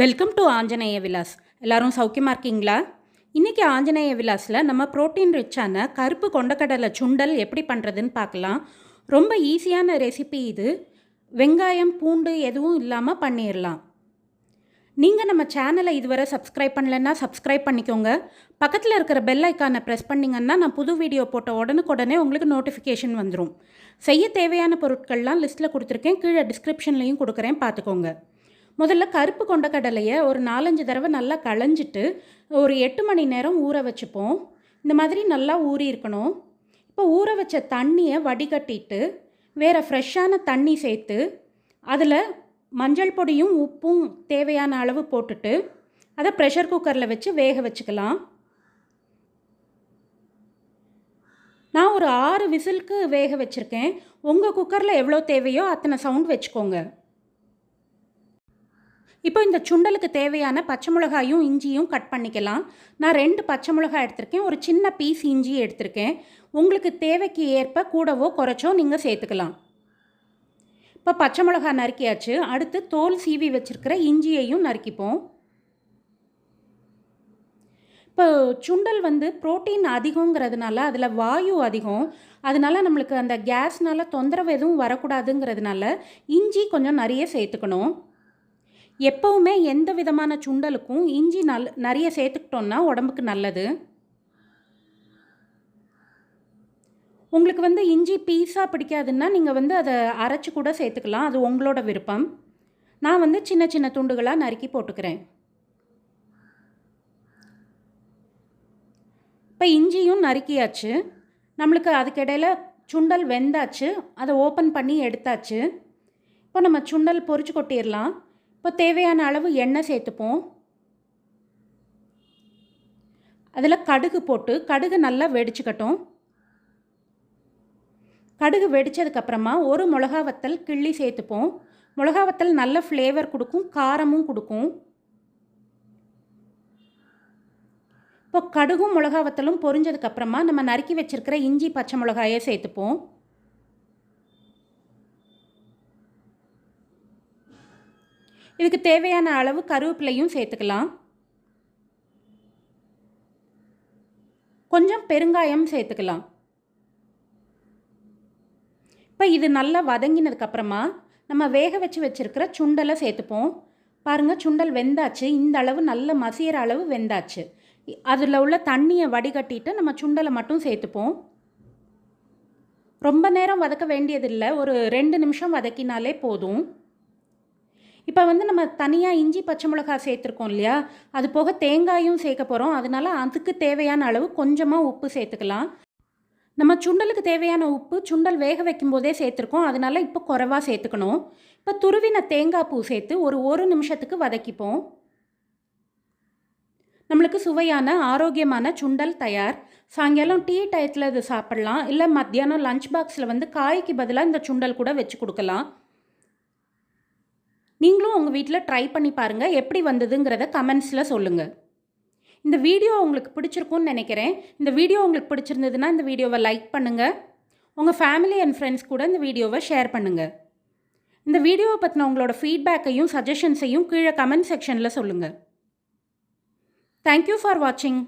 Welcome to Anjaneya Vilas எல்லாரும் சௌக்கியமாக இருக்கீங்களா? இன்றைக்கி ஆஞ்சநேய விலாஸில் நம்ம புரோட்டீன் ரிச்சான கருப்பு கொண்டக்கடலை சுண்டல் எப்படி பண்ணுறதுன்னு பார்க்கலாம். ரொம்ப ஈஸியான ரெசிபி இது. வெங்காயம் பூண்டு எதுவும் இல்லாமல் பண்ணிடலாம் நீங்கள் நம்ம சேனலை இதுவரை சப்ஸ்கிரைப் பண்ணலைன்னா சப்ஸ்கிரைப் பண்ணிக்கோங்க. பக்கத்தில் இருக்கிற பெல் ஐக்கானை ப்ரெஸ் பண்ணிங்கன்னா நான் புது வீடியோ போட்ட உடனுக்குடனே உங்களுக்கு நோட்டிஃபிகேஷன் வந்துடும் செய்ய தேவையான பொருட்கள்லாம் லிஸ்ட்டில் கொடுத்துருக்கேன். கீழே டிஸ்கிரிப்ஷன்லையும் கொடுக்குறேன். பார்த்துக்கோங்க. முதல்ல கருப்பு கொண்ட கடலையை ஒரு நாலஞ்சு தடவை நல்லா களைஞ்சிட்டு ஒரு எட்டு மணி நேரம் ஊற வச்சுப்போம். இந்த மாதிரி நல்லா ஊறி இருக்கணும். இப்போ ஊற வச்ச தண்ணியை வடிகட்டிட்டு வேறு ஃப்ரெஷ்ஷான தண்ணி சேர்த்து அதில் மஞ்சள் பொடியும் உப்பும் தேவையான அளவு போட்டுட்டு அதை ப்ரெஷர் குக்கரில் வச்சு வேக வச்சுக்கலாம். நான் ஒரு ஆறு விசிலுக்கு வேக வச்சுருக்கேன். உங்கள் குக்கரில் எவ்வளோ தேவையோ அத்தனை சவுண்ட் வச்சுக்கோங்க. இப்போ இந்த சுண்டலுக்கு தேவையான பச்சை மிளகாயும் இஞ்சியும் கட் பண்ணிக்கலாம். நான் ரெண்டு பச்சை மிளகாய் எடுத்திருக்கேன். ஒரு சின்ன பீஸ் இஞ்சி எடுத்திருக்கேன். உங்களுக்கு தேவைக்கு ஏற்ப கூடவோ குறைச்சோ நீங்கள் சேர்த்துக்கலாம். இப்போ பச்சை மிளகா நறுக்கியாச்சு. அடுத்து தோல் சீவி வச்சுருக்கிற இஞ்சியையும் நறுக்கிப்போம். இப்போ சுண்டல் வந்து புரோட்டீன் அதிகங்கிறதுனால அதில் வாயு அதிகம். அதனால நம்மளுக்கு அந்த கேஸ்னால் தொந்தரவு எதுவும் வரக்கூடாதுங்கிறதுனால இஞ்சி கொஞ்சம் நிறைய சேர்த்துக்கணும். எப்போவுமே எந்த விதமான சுண்டலுக்கும் இஞ்சி நல் நிறைய சேர்த்துக்கிட்டோன்னா உடம்புக்கு நல்லது. உங்களுக்கு வந்து இஞ்சி பீஸாக பிடிக்காதுன்னா நீங்கள் வந்து அதை அரைச்சி கூட சேர்த்துக்கலாம். அது உங்களோட விருப்பம். நான் வந்து சின்ன சின்ன துண்டுகளாக நறுக்கி போட்டுக்கிறேன். இப்போ இஞ்சியும் நறுக்கியாச்சு. நம்மளுக்கு அதுக்கிடையில் சுண்டல் வெந்தாச்சு. அதை ஓப்பன் பண்ணி எடுத்தாச்சு. இப்போ நம்ம சுண்டல் பொறிச்சு கொட்டிடலாம். இப்போ தேவையான அளவு எண்ணெய் சேர்த்துப்போம். அதில் கடுகு போட்டு கடுகு நல்லா வெடிச்சுக்கட்டும். கடுகு வெடித்ததுக்கப்புறமா ஒரு மிளகா வத்தல் கிள்ளி சேர்த்துப்போம். மிளகா வத்தல் நல்ல ஃப்ளேவர் கொடுக்கும் காரமும் கொடுக்கும். இப்போ கடுகும் மிளகா வத்தலும் பொரிஞ்சதுக்கப்புறமா நம்ம நறுக்கி வச்சுருக்கிற இஞ்சி பச்சை மிளகாயை சேர்த்துப்போம். இதுக்கு தேவையான அளவு கருவேப்பிலையும் சேர்த்துக்கலாம். கொஞ்சம் பெருங்காயம் சேர்த்துக்கலாம். இப்போ இது நல்லா வதங்கினதுக்கப்புறமா நம்ம வேக வச்சு வச்சுருக்கிற சுண்டலை சேர்த்துப்போம். பாருங்கள் சுண்டல் வெந்தாச்சு. இந்த அளவு நல்ல மசிகிற அளவு வெந்தாச்சு. அதில் உள்ள தண்ணியை வடிகட்டிட்டு நம்ம சுண்டலை மட்டும் சேர்த்துப்போம். ரொம்ப நேரம் வதக்க வேண்டியதில்லை. ஒரு ரெண்டு நிமிஷம் வதக்கினாலே போதும். இப்போ வந்து நம்ம தனியாக இஞ்சி பச்சை மிளகாய் சேர்த்துருக்கோம் இல்லையா? அது போக தேங்காயும் சேர்க்க போகிறோம் அதனால அதுக்கு தேவையான அளவு கொஞ்சமாக உப்பு சேர்த்துக்கலாம். நம்ம சுண்டலுக்கு தேவையான உப்பு சுண்டல் வேக வைக்கும் போதே சேர்த்துருக்கோம். அதனால இப்போ குறைவாக சேர்த்துக்கணும். இப்போ துருவின தேங்காய் பூ சேர்த்து ஒரு ஒரு நிமிஷத்துக்கு வதக்கிப்போம். நம்மளுக்கு சுவையான ஆரோக்கியமான சுண்டல் தயார். சாயங்காலம் டீ டயத்தில் இது சாப்பிட்லாம். இல்லை மத்தியானம் லஞ்ச் பாக்ஸில் வந்து காய்க்கு பதிலாக இந்த சுண்டல் கூட வச்சு கொடுக்கலாம். நீங்களும் உங்கள் வீட்டில் ட்ரை பண்ணி பாருங்கள் எப்படி வந்ததுங்கிறத கமெண்ட்ஸில் சொல்லுங்கள் இந்த வீடியோ உங்களுக்கு பிடிச்சிருக்கும்னு நினைக்கிறேன். இந்த வீடியோ உங்களுக்கு பிடிச்சிருந்ததுன்னா இந்த வீடியோவை லைக் பண்ணுங்கள் உங்கள் ஃபேமிலி அண்ட் ஃப்ரெண்ட்ஸ் கூட இந்த வீடியோவை ஷேர் பண்ணுங்கள் இந்த வீடியோவை பற்றின உங்களோட ஃபீட்பேக்கையும் சஜஷன்ஸையும் கீழே கமெண்ட் செக்ஷனில் சொல்லுங்கள் தேங்க்யூ ஃபார் வாட்சிங்